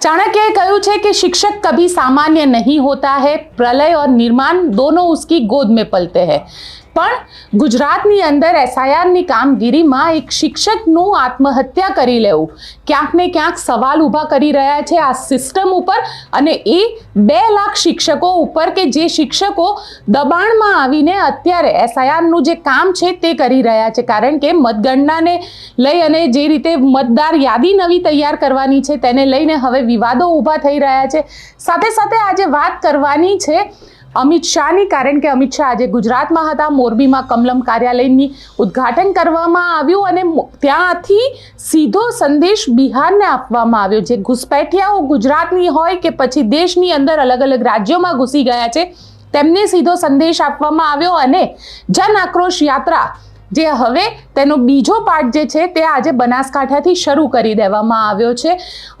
चाणक्य कहूँ છે કે शिक्षक कभी सामान्य नहीं होता है प्रलय और निर्माण दोनों उसकी गोद में पलते हैं પણ ગુજરાતની અંદર એસઆઈઆરની કામગીરીમાં એક શિક્ષકનું આત્મહત્યા કરી લેવું. ક્યાંક ને ક્યાંક સવાલ ઊભા કરી રહ્યા છે આ સિસ્ટમ ઉપર અને એ બે લાખ શિક્ષકો ઉપર કે જે શિક્ષકો દબાણમાં આવીને અત્યારે એસઆઈઆરનું જે કામ છે તે કરી રહ્યા છે. કારણ કે મતગણનાને લઈ અને જે રીતે મતદાર યાદી નવી તૈયાર કરવાની છે તેને લઈને હવે વિવાદો ઊભા થઈ રહ્યા છે. સાથે સાથે આજે વાત કરવાની છે અમિત શાહની, કારણ કે અમિત શાહ આજે ગુજરાતમાં હતા. મોરબીમાં કમલમ કાર્યાલયની ઉદ્ઘાટન કરવામાં આવ્યું અને ત્યાંથી સીધો સંદેશ બિહારને આપવામાં આવ્યો, જે ઘુસપેઠિયાઓ ગુજરાતની હોય કે પછી દેશની અંદર અલગ અલગ રાજ્યોમાં ઘૂસી ગયા છે, તેમને સીધો સંદેશ આપવામાં આવ્યો અને જન આક્રોશ યાત્રા જે હવે તેનો બીજો પાર્ટ જે છે તે આજે બનાસકાંઠાથી શરૂ કરી દેવામાં આવ્યો છે.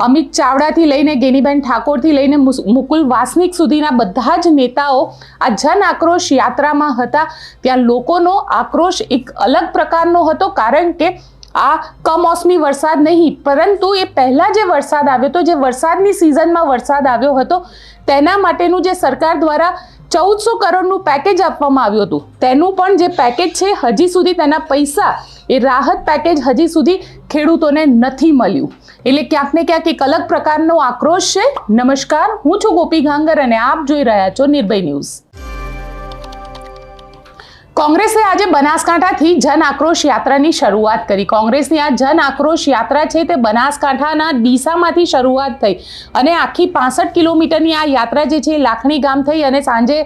અમિત ચાવડાથી લઈને ગેનીબેન ઠાકોરથી લઈને મુકુલ વાસનિક સુધીના બધા જ નેતાઓ આ જન આક્રોશ યાત્રામાં હતા. ત્યાં લોકોનો આક્રોશ એક અલગ પ્રકારનો હતો કારણ કે આ કમોસમી વરસાદ નહીં, પરંતુ એ પહેલાં જે વરસાદ આવ્યો હતો જે વરસાદની સિઝનમાં વરસાદ આવ્યો હતો, તેના માટેનું જે સરકાર દ્વારા ચૌદસો કરોડનું પેકેજ આપવામાં આવ્યું હતું. તેનું પણ જે પેકેજ છે, હજી સુધી તેના પૈસા એ રાહત પેકેજ હજી સુધી ખેડૂતોને નથી મળ્યું. એટલે ક્યાંક ને ક્યાંક એક અલગ પ્રકારનો આક્રોશ છે. નમસ્કાર, હું છું ગોપી ગાંગર અને આપ જોઈ રહ્યા છો નિર્ભય ન્યૂઝ. કોંગ્રેસે આજે બનાસકાંઠાથી જન આક્રોશ યાત્રાની શરૂઆત કરી. કોંગ્રેસની આ જન આક્રોશ યાત્રા છે તે બનાસકાંઠાના ડીસામાંથી શરૂઆત થઈ અને આખી પાસઠ કિલોમીટરની આ યાત્રા જે છે એ લાખણી ગામ થઈ અને સાંજે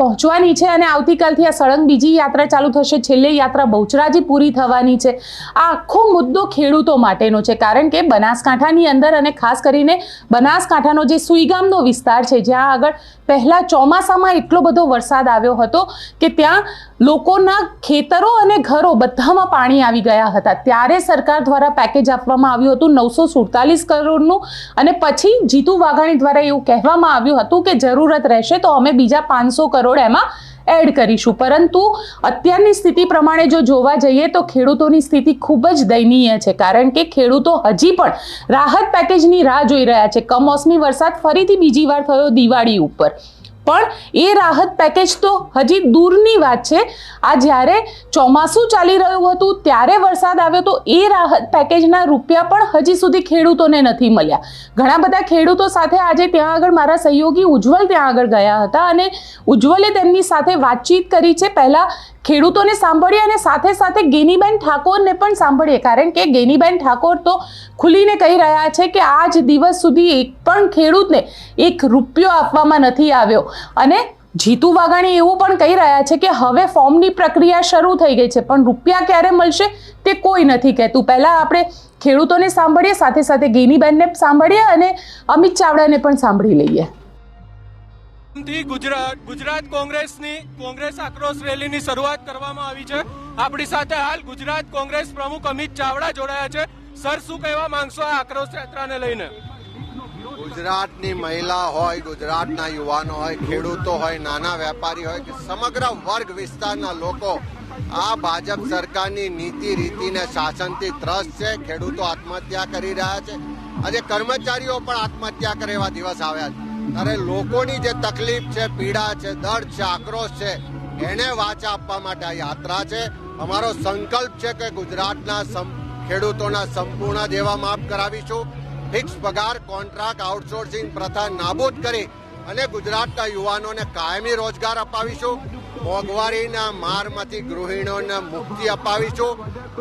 પહોંચવાની છે અને આવતીકાલથી આ સળંગ બીજી યાત્રા ચાલુ થશે. છેલ્લે યાત્રા બહુચરાજી પૂરી થવાની છે. આ આખો મુદ્દો ખેડૂતો માટેનો છે કારણ કે બનાસકાંઠાની અંદર અને ખાસ કરીને બનાસકાંઠાનો જે સુઈગામનો વિસ્તાર છે જ્યાં આગળ પહેલા ચોમાસામાં એટલો બધો વરસાદ આવ્યો હતો કે ત્યાં લોકોના ખેતરો અને ઘરો બધામાં પાણી આવી ગયા હતા. ત્યારે સરકાર દ્વારા પેકેજ આપવામાં આવ્યું હતું નવસો સુડતાલીસ કરોડનું અને પછી જીતુ વાઘાણી દ્વારા એવું કહેવામાં આવ્યું હતું કે જરૂરત રહેશે તો અમે બીજા પાંચસો કરોડ એમાં એડ કરીશું. પરંતુ અત્યારની સ્થિતિ પ્રમાણે જો જોવા જઈએ તો ખેડૂતોની સ્થિતિ ખૂબ જ દયનીય છે. કારણ કે ખેડૂતો હજી પણ રાહત પેકેજની રાહ જોઈ રહ્યા છે. કમોસમી વરસાદ ફરીથી બીજી વાર થયો દિવાળી ઉપર. પણ એ રાહત પેકેજ તો હજી દૂરની વાત છે. આ જ્યારે ચોમાસું ચાલી રહ્યું હતું, ત્યારે વરસાદ આવ્યો તો એ રાહત પેકેજના રૂપિયા પણ હજી સુધી ખેડૂતોને નથી મળ્યા. ઘણા બધા ખેડૂતો સાથે આજે ત્યાં આગળ મારા સહયોગી ઉજ્જવલ ત્યાં આગળ ગયા હતા અને ઉજ્જવલે તેમની સાથે વાતચીત કરી છે. પહેલા ખેડૂતોને સાંભળીએ અને સાથે સાથે ગેનીબેન ઠાકોરને પણ સાંભળીએ. કારણ કે ગેનીબેન ઠાકોર તો ખુલીને કહી રહ્યા છે કે આજ દિવસ સુધી એક પણ ખેડૂતને એક રૂપિયો આપવામાં નથી આવ્યો. અને જીતુ વાઘાણી એવું પણ કહી રહ્યા છે કે હવે ફોર્મની પ્રક્રિયા શરૂ થઈ ગઈ છે, પણ રૂપિયા ક્યારે મળશે તે કોઈ નથી કહેતું. પહેલાં આપણે ખેડૂતોને સાંભળીએ, સાથે સાથે ગેનીબેનને સાંભળીએ અને અમિત ચાવડાને પણ સાંભળી લઈએ. ગુજરાત ગુજરાત કોંગ્રેસની, કોંગ્રેસ આક્રોશ રેલીની શરૂઆત કરવામાં આવી છે. આપણી સાથે હાલ ગુજરાત કોંગ્રેસ પ્રમુખ અમિત ચાવડા જોડાયા છે. સર, શું કહેવા માંગશો આ આક્રોશ યાત્રાને લઈને? ગુજરાતની મહિલા હોય, ગુજરાતના યુવાનો હોય, ખેડૂતો હોય, નાના વેપારી હોય કે સમગ્ર વર્ગ વિસ્તારના લોકો, આ ભાજપ સરકારની નીતિ, રીતિને, શાસનથી ત્રસ્ત છે, ખેડૂતો આત્મહત્યા કરી રહ્યા છે. આજે કર્મચારીઓ પણ આત્મહત્યા કરે એવા દિવસ આવ્યા છે. ત્યારે લોકોની જે તકલીફ છે, પીડા છે, દર્દ છે, આક્રોશ છે, એને વાચા આપવા માટે આ યાત્રા છે. અમારો સંકલ્પ છે કે ગુજરાતના ખેડૂતોના સંપૂર્ણ દેવા માફ કરાવીશું. ફિક્સ પગાર, કોન્ટ્રાક્ટ, આઉટસોર્સિંગ પ્રથા નાબૂદ કરી અને ગુજરાતના યુવાનોને કાયમી રોજગાર અપાવીશું. મોંઘવારીના મારમાંથી ગૃહિણીઓને મુક્તિ અપાવીશું.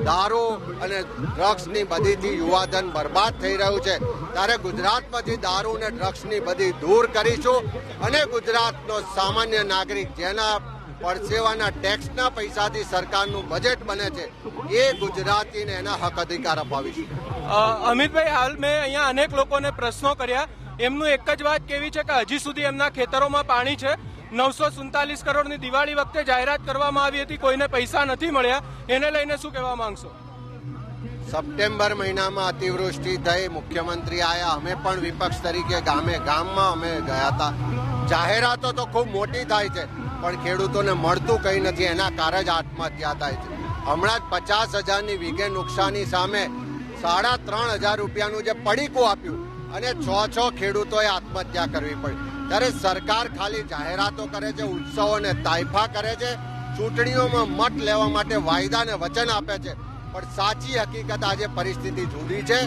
દારૂ અને ડ્રગ્સની બધીથી યુવાધન બરબાદ થઈ રહ્યું છે. ત્યારે ગુજરાતમાંથી દારૂ અને ડ્રગ્સની બધી દૂર કરીશું અને ગુજરાતનો સામાન્ય નાગરિક જેના પરસેવાના ટેક્સના પૈસાથી સરકારનું બજેટ બને છે, એ ગુજરાતીને એના હક અધિકાર અપાવીશું. અમિતભાઈ, હાલ મેં અહીંયા અનેક લોકોને પ્રશ્નો કર્યા. એમનું એક જ વાત કેવી છે કે હજી સુધી એમના ખેતરોમાં પાણી છે. નવસો સુડતાલીસ કરોડની દિવાળી વખતે જાહેરાત કરવામાં આવી હતી. કોઈને પૈસા નથી મળ્યા. એને લઈને શું કહેવા માંગશો? સપ્ટેમ્બર મહિનામાં અતિવૃષ્ટિ થઈ. મુખ્યમંત્રી આવ્યા અમે પણ વિપક્ષ તરીકે ગામે ગામમાં અમે ગયા હતા. જાહેરાતો તો ખૂબ મોટી થાય છે, પણ ખેડૂતોને મળતું કંઈ નથી. એના કારણે જ આત્મહત્યા થાય છે. હમણાં જ પચાસ હજારની વીઘે નુકસાની સામે સાડા ત્રણ હજાર રૂપિયાનું જે પડીકું આપ્યું, અને છ છ ખેડૂતોએ આત્મહત્યા કરવી પડી. ત્યારે સરકાર ખાલી જાહેરાતો કરે છે ઉત્સવોને તાઇફા કરે છે ચૂંટણીઓમાં મત લેવા માટે વાયદાને વચન આપે છે. પણ સાચી હકીકત આજે પરિસ્થિતિ જુદી છે.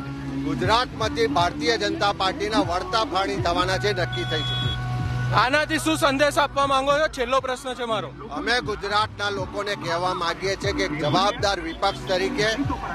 ગુજરાતમાંથી ભારતીય જનતા પાર્ટીના વળતા ફાણી થવાના છે નક્કી થઈ ચૂક્યું આનાથી શું સંદેશ આપવા માંગો છો? છેલ્લો પ્રશ્ન છે મારો. અમે ગુજરાતના લોકોને કહેવા માંગીએ છીએ કે જવાબદાર વિપક્ષ તરીકે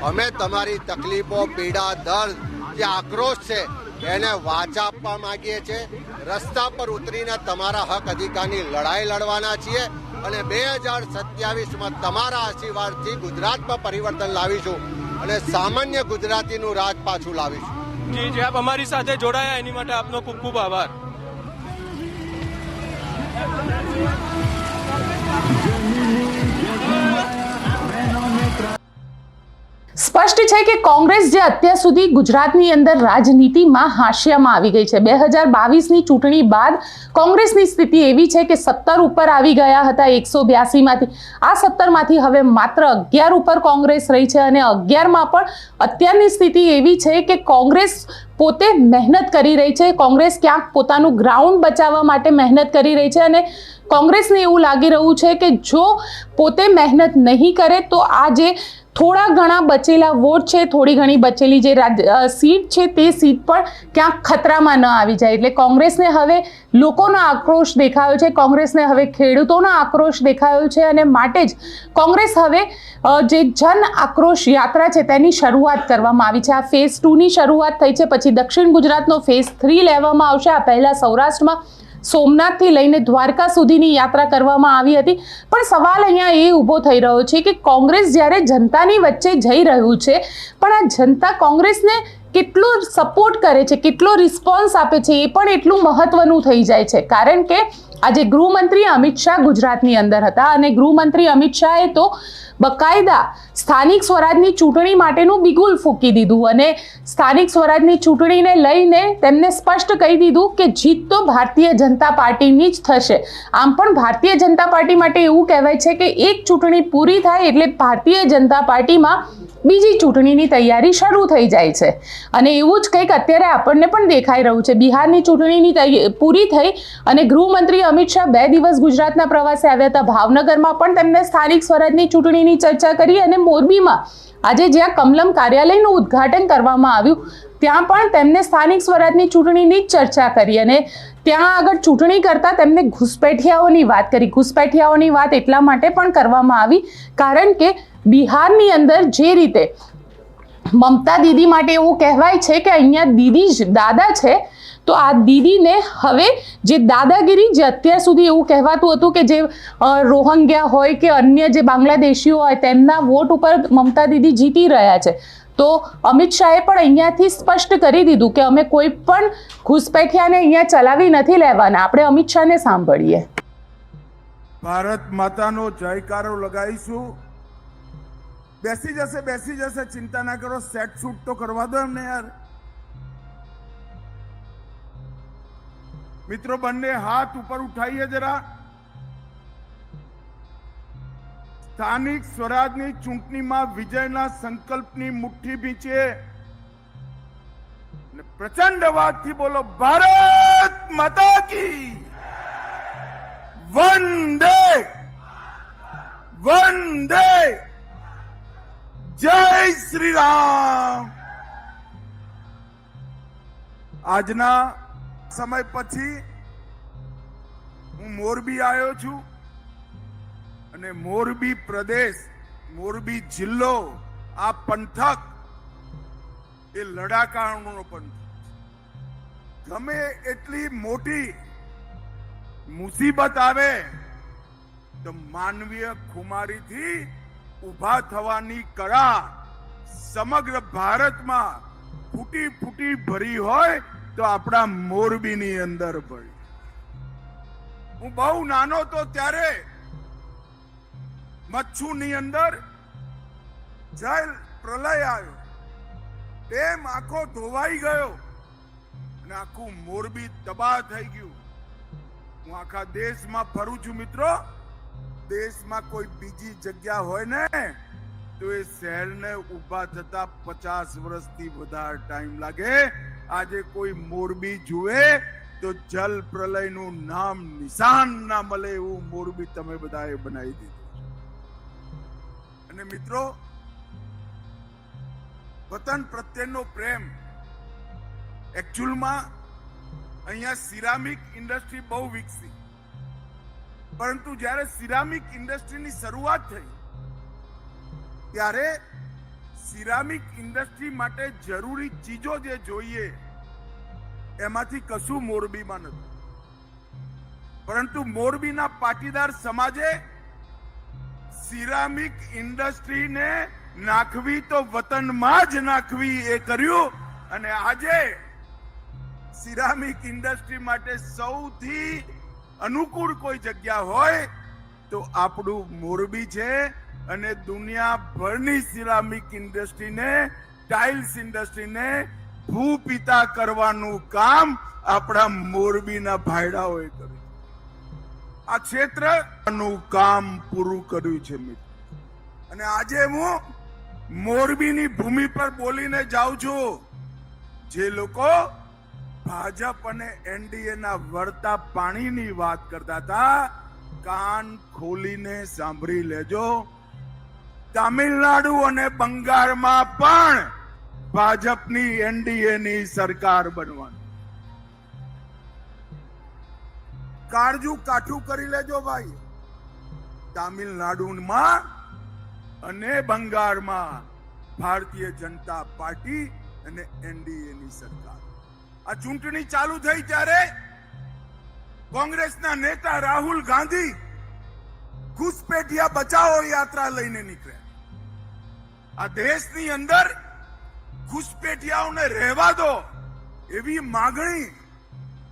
અમે તમારી તકલીફો પીડા દર્દ જે આક્રોશ છે એને વાચા આપવા માંગીએ છીએ. રસ્તા પર ઉતરીને તમારા હક અધિકારની લડાઈ લડવાના છીએ અને બે હજાર સત્યાવીસમાં તમારા આશીર્વાદથી ગુજરાતમાં પરિવર્તન લાવીશું અને સામાન્ય ગુજરાતીનું રાજ પાછું લાવીશું. જી, જે, આપ અમારી સાથે જોડાયા. એની માટે આપનો ખૂબ ખૂબ આભાર. સ્પષ્ટ છે કે કોંગ્રેસ જે અત્યાર સુધી ગુજરાતની અંદર રાજનીતિમાં હાંશિયામાં આવી ગઈ છે. બે હજાર બાવીસની ચૂંટણી બાદ કોંગ્રેસની સ્થિતિ એવી છે કે સત્તર ઉપર આવી ગયા હતા એકસો બ્યાસીમાંથી. આ સત્તરમાંથી હવે માત્ર અગિયાર ઉપર કોંગ્રેસ રહી છે અને અગિયારમાં પણ અત્યારની સ્થિતિ એવી છે કે કોંગ્રેસ પોતે મહેનત કરી રહી છે. કોંગ્રેસ ક્યાંક પોતાનું ગ્રાઉન્ડ બચાવવા માટે મહેનત કરી રહી છે અને કોંગ્રેસને એવું લાગી રહ્યું છે કે જો પોતે મહેનત નહીં કરે તો આ જે થોડા ઘણા બચેલા વોટ છે, થોડી ઘણી બચેલી જે સીટ છે, તે સીટ પણ ક્યાંક ખતરામાં ન આવી જાય. એટલે કોંગ્રેસને હવે લોકોનો આક્રોશ દેખાયો છે, કોંગ્રેસને હવે ખેડૂતોનો આક્રોશ દેખાયો છે અને માટે જ કોંગ્રેસ હવે જે જન આક્રોશ યાત્રા છે, તેની શરૂઆત કરવામાં આવી છે. આ ફેઝ ટુની શરૂઆત થઈ છે, પછી દક્ષિણ ગુજરાતનો ફેઝ થ્રી લેવામાં આવશે. આ પહેલાં સૌરાષ્ટ્રમાં સોમનાથથી લઈને દ્વારકા સુધીની યાત્રા કરવામાં આવી હતી. પણ સવાલ અહીંયા એ ઊભો થઈ રહ્યો છે કે કોંગ્રેસ જ્યારે જનતાની વચ્ચે જઈ રહ્યું છે, પણ આ જનતા કોંગ્રેસને કેટલો સપોર્ટ કરે છે, કેટલો રિસ્પોન્સ આપે છે, એ પણ એટલું મહત્વનું થઈ જાય છે. કારણ કે આજે ગૃહમંત્રી અમિત શાહ ગુજરાતની અંદર હતા અને ગૃહમંત્રી અમિત શાહે તો બકાયદા સ્થાનિક સ્વરાજની ચૂંટણી માટેનું બિગુલ ફૂંકી દીધું અને સ્થાનિક સ્વરાજની ચૂંટણીને લઈને તેમને સ્પષ્ટ કહી દીધું કે જીત તો ભારતીય જનતા પાર્ટીની જ થશે. આમ પણ ભારતીય જનતા પાર્ટી માટે એવું કહેવાય છે કે એક ચૂંટણી પૂરી થાય એટલે ભારતીય જનતા પાર્ટીમાં બીજી ચૂંટણીની તૈયારી શરૂ થઈ જાય છે. અને એવું જ કંઈક અત્યારે આપણને પણ દેખાઈ રહ્યું છે. બિહારની ચૂંટણીની પૂરી થઈ અને ગૃહમંત્રી અમિત શાહ બે દિવસ ગુજરાતના પ્રવાસે આવ્યા હતા. ભાવનગરમાં પણ તેમને સ્થાનિક સ્વરાજની ચૂંટણીની ચર્ચા કરી અને મોરબીમાં આજે જ્યાં કમલમ કાર્યાલયનું ઉદ્ઘાટન કરવામાં આવ્યું, ત્યાં પણ તેમને સ્થાનિક સ્વરાજની ચૂંટણીની જ ચર્ચા કરી અને ત્યાં આગળ ચૂંટણી કરતાં તેમને ઘુસપેઠિયાઓની વાત કરી. ઘૂસપેઠિયાઓની વાત એટલા માટે પણ કરવામાં આવી, કારણ કે બિહારની અંદર જે રીતે મમતા દીદી માટે એવું કહેવાય છે કે અહીંયા દીદી જ દાદા છે, તો આ દીદીને હવે જે દાદાગીરી જે અત્યાર સુધી એવું કહેવાતું હતું કે જે રોહંગ્યા હોય કે અન્ય જે બાંગ્લાદેશીઓ હોય તેમના વોટ ઉપર મમતા દીદી જીતી રહ્યા છે. તો અમિત શાહે પણ અહીંયાથી સ્પષ્ટ કરી દીધું કે અમે કોઈ પણ ઘૂસપેઠિયાને અહીંયા ચલાવી નથી લેવાના. આપણે અમિત શાહને સાંભળીએ. ભારત માતાનો જયકારો લગાવીશું. બેસી જશે બેસી જશે, ચિંતા ના કરો સેટ શૂટ તો કરવા દો એમને યાર. મિત્રો, બંને હાથ ઉપર ઉઠાઈએ જરા. સ્થાનિક સ્વરાજની ચૂંટણીમાં વિજયના સંકલ્પની મુઠ્ઠી ભીંચે. અને પ્રચંડ અવાજથી બોલો, ભારત માતા કી વંદે! વંદે! જય શ્રી રામ આજના સમય પછી હું મોરબી આવ્યો છું અને મોરબી પ્રદેશ, મોરબી જિલ્લો, આ પંથક એ લડાકાણનો પંથક ગમે એટલી મોટી મુસીબત આવે તો માનવીય ખુમારીથી ઊભા થવાની કળા સમગ્ર ભારતમાં ફૂટી ફૂટી ભરી હોય તો આપણા મોરબીની અંદર ભરી હું બહુ નાનો તો ત્યારે મચ્છુની અંદર જય પ્રલય આવ્યો. તેમ આખો ધોવાઈ ગયો અને આખું મોરબી તબાહ થઈ ગયું. હું આખા દેશમાં ફરું છું, મિત્રો. દેશમાં કોઈ બીજી જગ્યા હોય ને, તો એ શહેરને ઊભા થતા પચાસ વર્ષથી વધારે ટાઈમ લાગે. આજે કોઈ મોરબી જુએ તો જલ પ્રલયનું નામ નિશાન ના મળે એવું મોરબી તમે બધાએ બનાવી દીધું અને મિત્રો, વતન પ્રત્યેનો પ્રેમ એકચ્યુઅલમાં અહીંયા સિરામિક ઇન્ડસ્ટ્રી બહુ વિકસી. પરંતુ જ્યારે સિરામિક ઇન્ડસ્ટ્રીની શરૂઆત થઈ, ત્યારે સિરામિક ઇન્ડસ્ટ્રી માટે જરૂરી ચીજો જે જોઈએ, એમાંથી કશું મોરબીમાં નથી. પરંતુ મોરબીના પાટીદાર સમાજે સિરામિક ઇન્ડસ્ટ્રીને નાખવી તો વતનમાં જ નાખવી એ કર્યું અને આજે સિરામિક ઇન્ડસ્ટ્રી માટે સૌથી અનુકૂળ કોઈ જગ્યા હોય તો આપણું મોરબી છે અને દુનિયાભરની સિરામિક ઇન્ડસ્ટ્રીને, ટાઇલ્સ ઇન્ડસ્ટ્રીને ભૂપિતા કરવાનું કામ આપણા મોરબીના ભાઈડાઓએ કર્યું. આ ક્ષેત્રનું કામ પૂરું કર્યું છે મિત્રો. અને આજે હું મોરબીની ભૂમિ પર બોલીને જાઉં છું. જે લોકો ભાજપ અને એનડીએ ના વળતા પાણીની વાત કરતા હતા, કાન ખોલીને સાંભળી લેજો. તામિલનાડુ અને બંગાળમાં પણ ભાજપની એનડીએ ની સરકાર બનવાની. કાળજું કાઠું કરી લેજો ભાઈ. તામિલનાડુમાં અને બંગાળમાં ભારતીય જનતા પાર્ટી અને એનડીએ ની સરકાર. આ ચૂંટણી ચાલુ થઈ ત્યારે કોંગ્રેસના નેતા રાહુલ ગાંધી ઘુસપેઠિયા બચાવો યાત્રા લઈને નીકળ્યા. આ દેશની અંદર ઘુસપેઠિયાઓને રહેવા દો એવી માગણી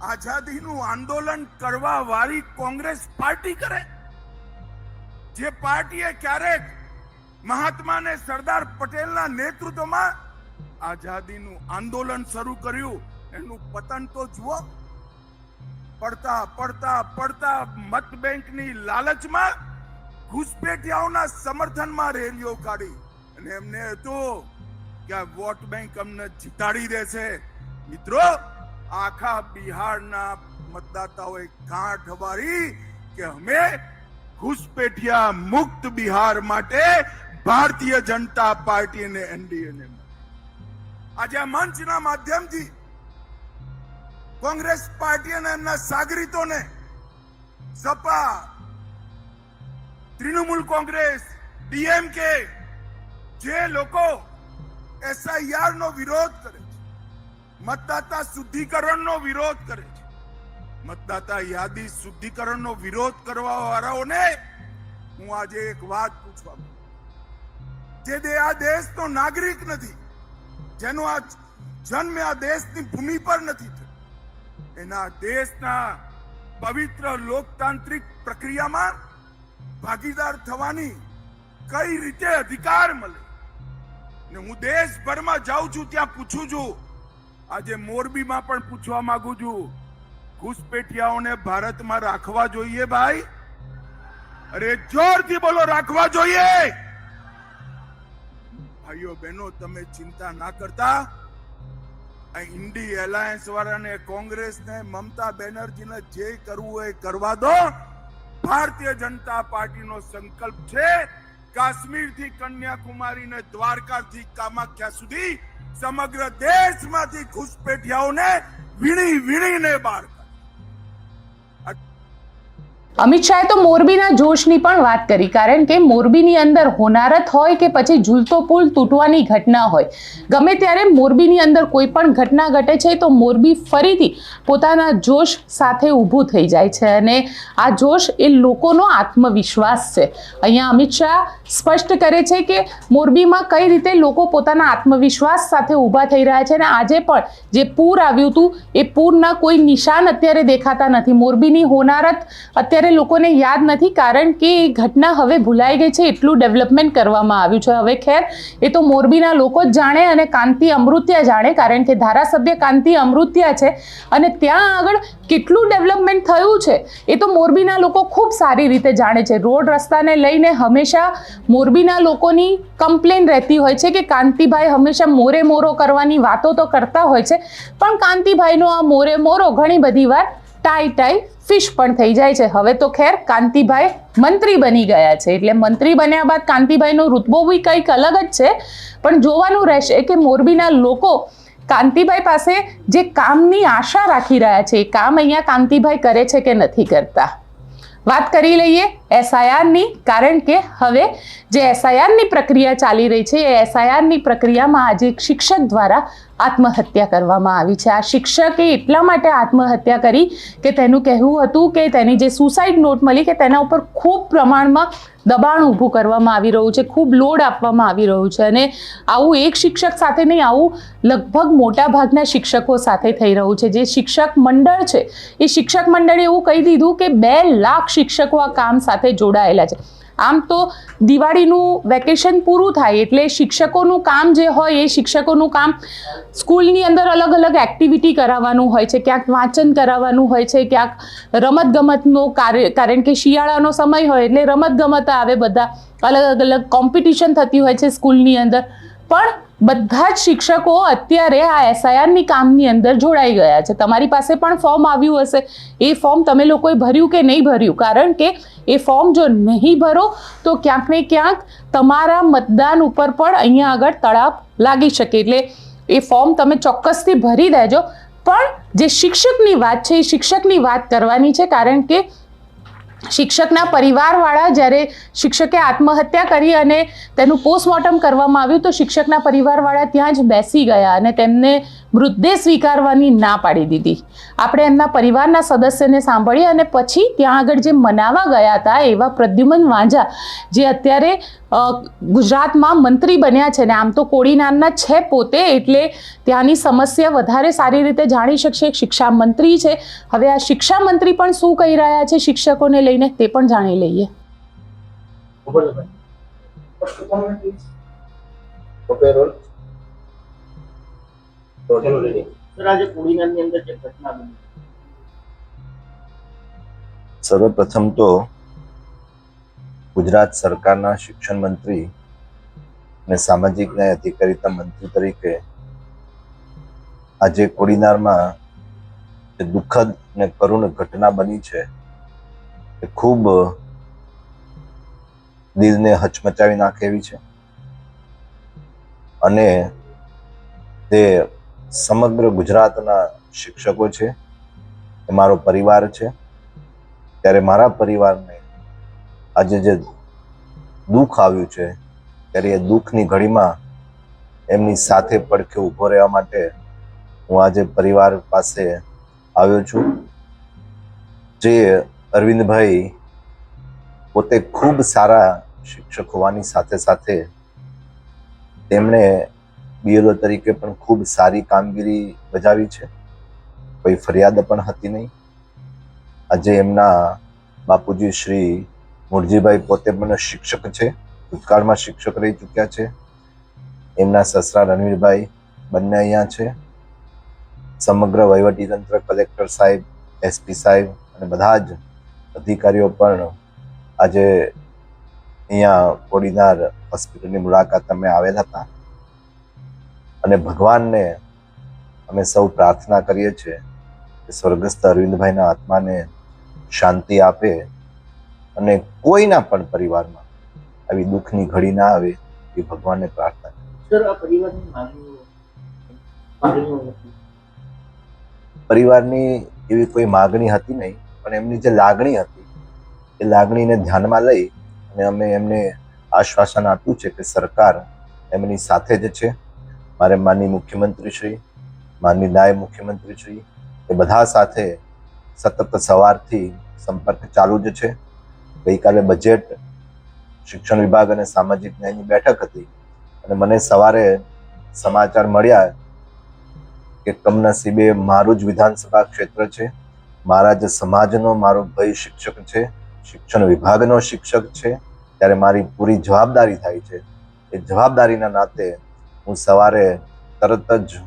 આઝાદીનું આંદોલન કરવા વાળી કોંગ્રેસ પાર્ટી કરે. જે પાર્ટીએ ક્યારેક મહાત્માને સરદાર પટેલના નેતૃત્વમાં આઝાદીનું આંદોલન શરૂ કર્યું. એનું પતન તો જુઓ. પડતા પડતા પડતા મત બેંકની લાલચમાં ઘુસપેઠિયાઓના સમર્થનમાં રેલીઓ કાઢી. અને એમને હતું કે આ વોટ બેંક અમને જીતાડી દેશે. મિત્રો, આખા બિહારના મતદાતાઓએ ગાંઠ વાળી કે અમે ઘુસપેઠિયા મુક્ત બિહાર માટે ભારતીય જનતા પાર્ટી અને એનડીએ ને આજે આ મંચના માધ્યમથી કોંગ્રેસ પાર્ટી અને એમના સાગરીતોને સપા, તૃણમૂલ કોંગ્રેસ, ડીએમકે, જે લોકો એસઆઈઆર નો વિરોધ કરે છે, મતદાતા શુદ્ધિકરણનો વિરોધ કરે છે, મતદાતા યાદી શુદ્ધિકરણનો વિરોધ કરવા વાળાઓને હું આજે એક વાત પૂછવા જે આ દેશનો નાગરિક નથી, જેનો આ જન્મ આ દેશની ભૂમિ પર નથી એના દેશના પવિત્ર લોકતાંત્રિક પ્રક્રિયામાં ભાગીદાર થવાની કઈ રીતે અધિકાર મળે? ને હું દેશભરમાં જાઉં છું, ત્યાં પૂછું છું. આજે મોરબીમાં પણ પૂછવા માંગુ છું. ઘુસપેઠિયાઓને ભારતમાં રાખવા જોઈએ ભાઈ? અરે જોરથી બોલો, રાખવા જોઈએ! ભાઈઓ, બહેનો, તમે ચિંતા ના કરતા. ઇન્ડી એલાયન્સ વાળાને કોંગ્રેસને મમતા બેનર્જીને જે કરવું એ કરવા દો ભારતીય જનતા પાર્ટીનો સંકલ્પ છે કાશ્મીરથી કન્યાકુમારીને દ્વારકાથી કામાખ્યા સુધી સમગ્ર દેશમાંથી ઘુસપેઠિયાઓને વીણી વીણીને બહાર. અમિત શાહે તો મોરબીના જોશની પણ વાત કરી, કારણ કે મોરબીની અંદર હોનારત હોય કે પછી ઝૂલતો પુલ તૂટવાની ઘટના હોય. ગમે ત્યારે મોરબીની અંદર કોઈ પણ ઘટના ઘટે છે, તો મોરબી ફરીથી પોતાના જોશ સાથે ઊભું થઈ જાય છે અને આ જોશ એ લોકોનો આત્મવિશ્વાસ છે. અહીંયા અમિત શાહ સ્પષ્ટ કરે છે કે મોરબીમાં કઈ રીતે લોકો પોતાના આત્મવિશ્વાસ સાથે ઊભા થઈ રહ્યા છે અને આજે પણ જે પૂર આવ્યું હતું, એ પૂરના કોઈ નિશાન અત્યારે દેખાતા નથી. મોરબીની હોનારત અત્યારે અત્યારે લોકોને યાદ નથી કારણ કે એ ઘટના હવે ભૂલાઈ ગઈ છે, એટલું ડેવલપમેન્ટ કરવામાં આવ્યું છે. હવે ખેર, એ તો મોરબીના લોકો જ જાણે અને કાંતિ અમૃત્યા જાણે કારણ કે ધારાસભ્ય કાંતિ અમૃત્યા છે અને ત્યાં આગળ કેટલું ડેવલપમેન્ટ થયું છે, એ તો મોરબીના લોકો ખૂબ સારી રીતે જાણે છે. રોડ રસ્તાને લઈને હંમેશા મોરબીના લોકોની કમ્પ્લેન રહેતી હોય છે કે કાંતિભાઈ હંમેશા મોરે મોરો કરવાની વાતો તો કરતા હોય છે, પણ કાંતિભાઈનો આ મોરે મોરો ઘણી બધી વાર ટાઈ ટાઈ ફિશ પણ થઈ જાય છે. હવે તો ખેર કાંતિભાઈ મંત્રી બની ગયા છે. એટલે મંત્રી બન્યા બાદ કાંતિભાઈનો રુતબો બી કંઈક અલગ જ છે. પણ જોવાનું રહેશે કે મોરબીના લોકો કાંતિભાઈ પાસે જે કામની આશા રાખી રહ્યા છે, એ કામ અહીંયા કાંતિભાઈ કરે છે કે નથી કરતા? વાત કરી લઈએ. એસઆઈઆરની કારણ કે હવે જે એસઆઈઆરની પ્રક્રિયા ચાલી રહી છે, એ એસઆઈઆરની પ્રક્રિયામાં આજે એક શિક્ષક દ્વારા આત્મહત્યા કરવામાં આવી છે. આ શિક્ષકે એટલા માટે આત્મહત્યા કરી કે તેનું કહેવું હતું કે તેની જે સુસાઇડ નોટ મળી કે તેના ઉપર ખૂબ પ્રમાણમાં દબાણ ઊભું કરવામાં આવી રહ્યું છે, ખૂબ લોડ આપવામાં આવી રહ્યું છે અને આવું એક શિક્ષક સાથે નહીં, આવું લગભગ મોટા ભાગના શિક્ષકો સાથે થઈ રહ્યું છે. જે શિક્ષક મંડળ છે, એ શિક્ષક મંડળે એવું કહી દીધું કે બે લાખ શિક્ષકો આ કામ સાથે જોડાયેલા છે. આમ તો દિવાળીનું વેકેશન પૂરું થાય એટલે શિક્ષકોનું કામ જે હોય એ શિક્ષકોનું કામ સ્કૂલની અંદર અલગ અલગ એક્ટિવિટી કરાવવાનું હોય છે, ક્યાંક વાંચન કરાવવાનું હોય છે, ક્યાંક રમતગમતનો કાર્ય, કારણ કે શિયાળાનો સમય હોય એટલે રમતગમત આવે બધા, અલગ અલગ કોમ્પિટિશન થતી હોય છે સ્કૂલની અંદર. પણ બધા જ શિક્ષકો અત્યારે આ એસઆઈઆરની કામની અંદર જોડાઈ ગયા છે. તમારી પાસે પણ ફોર્મ આવ્યું હશે. એ ફોર્મ તમે લોકોએ ભર્યું કે નહીં ભર્યું? કારણ કે એ ફોર્મ જો નહીં ભરો, તો ક્યાંક ને ક્યાંક તમારા મતદાન ઉપર પણ અહીંયા આગળ તળાપ લાગી શકે. એટલે એ ફોર્મ તમે ચોક્કસથી ભરી દેજો. પણ જે શિક્ષકની વાત છે, એ શિક્ષકની વાત કરવાની છે, કારણ કે શિક્ષકના પરિવારવાળા જ્યારે શિક્ષકે આત્મહત્યા કરી અને તેનું પોસ્ટમોર્ટમ કરવામાં આવ્યું, તો શિક્ષકના પરિવારવાળા ત્યાં જ બેસી ગયા અને તેમને મૃતદેહ સ્વીકારવાની ના પાડી દીધી આપણે એમના પરિવારના સદસ્યને સાંભળી અને પછી ત્યાં આગળ જે મનાવા ગયા હતા એવા પ્રદ્યુમન વાંઝા જે અત્યારે ગુજરાતમાં મંત્રી બન્યા છે ને આમ તો કોડીનારના છે પોતે એટલે ત્યાંની સમસ્યા વધારે સારી રીતે જાણી શકશે એક શિક્ષા મંત્રી છે હવે આ શિક્ષા મંત્રી પણ શું કહી રહ્યા છે શિક્ષકોને લઈને તે પણ જાણી લઈએ ઓકે રોલ સર્વપ્રથમ તો ગુજરાત સરકારના શિક્ષણ મંત્રી અને સામાજિક ન્યાય અધિકારીતા મંત્રી તરીકે આજે કોડીનારમાં જે દુઃખદ અને કરુણ ઘટના બની છે એ ખૂબ દિલને હચમચાવી નાખે એવી છે. અને તે સમગ્ર ગુજરાતના શિક્ષકો છે, એ મારો પરિવાર છે. ત્યારે મારા પરિવારને આજે જે દુઃખ આવ્યું છે, ત્યારે એ દુઃખની ઘડીમાં એમની સાથે પડખે ઊભો રહેવા માટે હું આજે પરિવાર પાસે આવ્યો છું. જે અરવિંદભાઈ પોતે ખૂબ સારા શિક્ષક હોવાની સાથે સાથે તેમણે બીએલઓ તરીકે પણ ખૂબ સારી કામગીરી બજાવી છે. કોઈ ફરિયાદ પણ હતી નહીં. આજે એમના બાપુજી શ્રી મુરજીભાઈ પોતે પણ શિક્ષક છે. ભૂતકાળમાં શિક્ષક રહી ચૂક્યા છે. એમના સસરા રણવીરભાઈ બંને અહીંયા છે. સમગ્ર વહીવટીતંત્ર કલેક્ટર સાહેબ, એસપી સાહેબ અને બધા જ અધિકારીઓ પણ આજે અહીંયા કોડીનાર હોસ્પિટલની મુલાકાત અમે આવેલ હતા. અને ભગવાનને અમે સૌ પ્રાર્થના કરીએ છીએ કે સ્વર્ગસ્થ અરવિંદભાઈના આત્માને શાંતિ આપે અને કોઈના પણ પરિવારમાં આવી દુઃખની ઘડી ના આવે એ ભગવાનને પ્રાર્થના પરિવારની એવી કોઈ માગણી હતી નહીં પણ એમની જે લાગણી હતી એ લાગણીને ધ્યાનમાં લઈ અને અમે એમને આશ્વાસન આપ્યું છે કે સરકાર એમની સાથે જ છે. મારે માનની મુખ્યમંત્રી શ્રી માનની નાયબ મુખ્યમંત્રી શ્રી, એ બધા સાથે સતત સવારથી સંપર્ક ચાલુ જ છે. ગઈકાલે બજેટ, શિક્ષણ વિભાગ અને સામાજિક ન્યાયની બેઠક હતી અને મને સવારે સમાચાર મળ્યા કે કમનસીબે મારું જ વિધાનસભા ક્ષેત્ર છે. મારા જે સમાજનો મારો ભાઈ શિક્ષક છે. શિક્ષણ વિભાગનો શિક્ષક છે. ત્યારે મારી પૂરી જવાબદારી થાય છે. એ જવાબદારીના નાતે હું સવારે તરત જ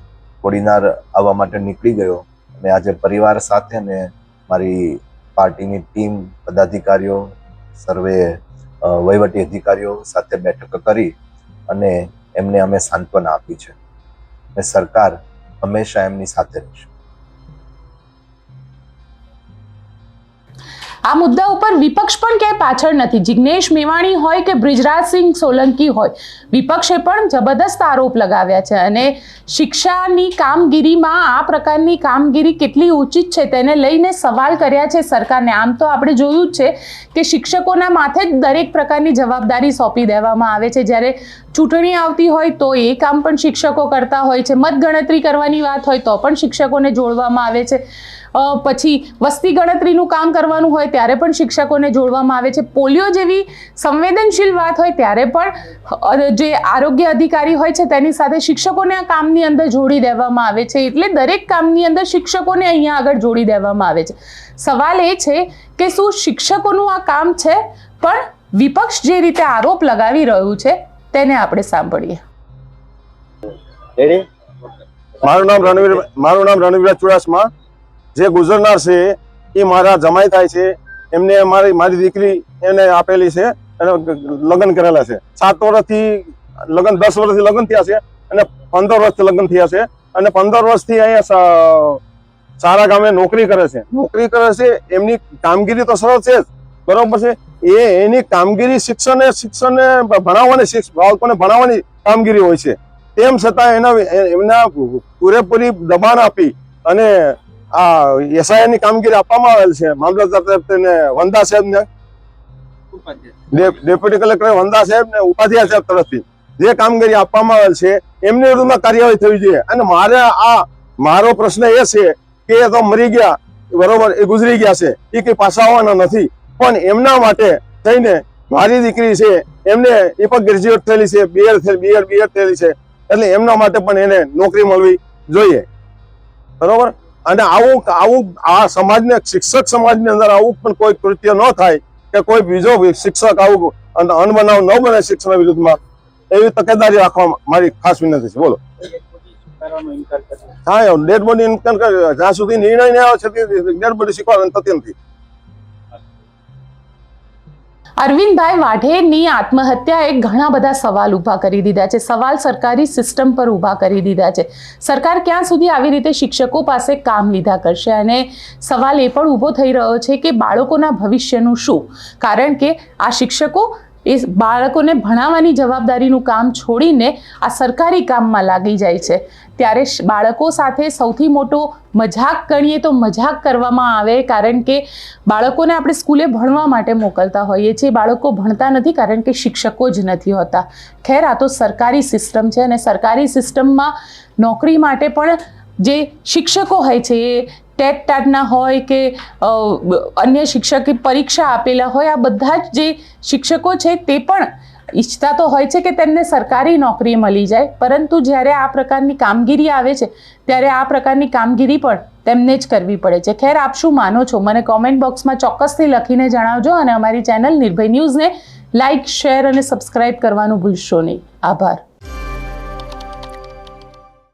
કોડીનાર આવવા માટે નીકળી ગયો અને આજે પરિવાર સાથે ને મારી પાર્ટીની ટીમ, પદાધિકારીઓ, સર્વે વહીવટી અધિકારીઓ સાથે બેઠક કરી અને એમને અમે સાંત્વના આપી છે. અને સરકાર હંમેશા એમની સાથે રહેશે. આ મુદ્દા ઉપર વિપક્ષ પણ ક્યાંય પાછળ નથી. જિગ્નેશ મેવાણી હોય કે બ્રિજરાજસિંહ સોલંકી હોય, વિપક્ષે પણ જબરદસ્ત આરોપ લગાવ્યા છે અને શિક્ષાની કામગીરીમાં આ પ્રકારની કામગીરી કેટલી ઉચિત છે તેને લઈને સવાલ કર્યા છે સરકારને. આમ તો આપણે જોયું જ છે કે શિક્ષકોના માથે જ દરેક પ્રકારની જવાબદારી સોંપી દેવામાં આવે છે. જ્યારે ચૂંટણી આવતી હોય તો એ કામ પણ શિક્ષકો કરતા હોય છે. મતગણતરી કરવાની વાત હોય તો પણ શિક્ષકોને જોડવામાં આવે છે. પછી વસ્તી ગણતરીનું કામ કરવાનું હોય ત્યારે પણ શિક્ષકોને જોડવામાં આવે છે. પોલિયો જેવી સંવેદનશીલ વાત હોય ત્યારે પણ જે આરોગ્ય અધિકારી હોય છે તેની સાથે શિક્ષકોને આ કામની અંદર જોડી દેવામાં આવે છે. એટલે દરેક કામની અંદર શિક્ષકોને અહીંયા આગળ જોડી દેવામાં આવે છે. સવાલ એ છે કે શું શિક્ષકોનું આ કામ છે? પણ વિપક્ષ જે રીતે આરોપ લગાવી રહ્યું છે તેને આપણે સાંભળીએ. મારું નામ રણવીર મારું નામ રણવીર ચુડાસમા. જે ગુજરનાર છે, એ મારા જમાઈ થાય છે, એમને મારી મારી દીકરી એને આપેલી છે, અને લગ્ન કરેલા છે. સાત વર્ષથી લગ્ન, દસ વર્ષથી લગ્ન થયા છે, અને પંદર વર્ષથી લગ્ન થયા છે, અને પંદર વર્ષથી અહીંયા સારા ગામે નોકરી કરે છે. નોકરી કરે છે, એમની કામગીરી તો સરળ છે જ, બરોબર છે? એ, એની કામગીરી શિક્ષણ શિક્ષણને ભણાવવાની બાળકોને ભણાવવાની કામગીરી હોય છે. તેમ છતાં એના, એમના પૂરેપૂરી દબાણ આપી અને આ એસઆઈ ની કામગીરી આપવામાં આવેલ છે. મામલતદાર તરફથી ને વંદા સાહેબ ને ડેપ્યુટી કલેક્ટર વંદા સાહેબ ને ઉપાધ્યાય સાહેબ તરફથી જે કામગીરી આપવામાં આવેલ છે, એમની વિરુદ્ધમાં કાર્યવાહી થવી જોઈએ. અને મારે આ, મારો પ્રશ્ન એ છે કે એ તો મરી ગયા, બરોબર, એ ગુજરી ગયા છે. એ કઈ પાછા આવવાના નથી. પણ એમના માટે થઈને મારી દીકરી છે, એમને એ પણ ગ્રેજ્યુએટ થયેલી છે બીએડ થયેલી બીએડ બીએડ થયેલી છે. એટલે એમના માટે પણ એને નોકરી મળવી જોઈએ. બરોબર? અને આવું આવું આ સમાજને, શિક્ષક સમાજની અંદર આવું પણ કોઈ કૃત્ય ન થાય કે કોઈ બીજો શિક્ષક આવું અન- અનબનાવ ન બને શિક્ષણ વિરુદ્ધમાં, એવી તકેદારી રાખવા મારી ખાસ વિનંતી છે. બોલો. ઇનકાર હા ડેડ બોડી ઇન્કમ જ્યાં સુધી નિર્ણય નહીં આવે છે ડેડ બોડી શીખવાની થતી નથી અરવિંદભાઈ વાઢેરની આત્મહત્યાએ ઘણા બધા સવાલ ઊભા કરી દીધા છે. સવાલ સરકારી સિસ્ટમ પર ઊભા કરી દીધા છે. સરકાર ક્યાં સુધી આવી રીતે શિક્ષકો પાસે કામ લીધા કરશે? અને સવાલ એ પણ ઊભો થઈ રહ્યો છે કે બાળકોના ભવિષ્યનું શું? કારણ કે આ શિક્ષકો એ બાળકોને ભણાવવાની જવાબદારીનું કામ છોડીને આ સરકારી કામમાં લાગી જાય છે. ત્યારે બાળકો સાથે સૌથી મોટો મજાક ગણીએ તો મજાક કરવામાં આવે કારણ કે બાળકોને આપણે સ્કૂલે ભણવા માટે મોકલતા હોઈએ છીએ. બાળકો ભણતા નથી કારણ કે શિક્ષકો જ નથી હોતા. ખેર, આ તો સરકારી સિસ્ટમ છે અને સરકારી સિસ્ટમમાં નોકરી માટે પણ જે શિક્ષકો હોય છે એ ટેટ ટાટના હોય કે અન્ય શિક્ષકે પરીક્ષા આપેલા હોય, આ બધા જ જે શિક્ષકો છે તે પણ ઈચ્છતા તો હોય છે કે તેમને સરકારી નોકરી મળી જાય. પરંતુ જ્યારે આ પ્રકારની કામગીરી આવે છે, ત્યારે આ પ્રકારની કામગીરી પણ તેમને જ કરવી પડે છે. ખેર, આપ શું માનો છો? મને કોમેન્ટ બોક્સમાં ચોક્કસથી લખીને જણાવજો અને અમારી ચેનલ નિર્ભય ન્યૂઝને લાઇક શેર અને સબસ્ક્રાઇબ કરવાનું ભૂલશો નહીં. આભાર.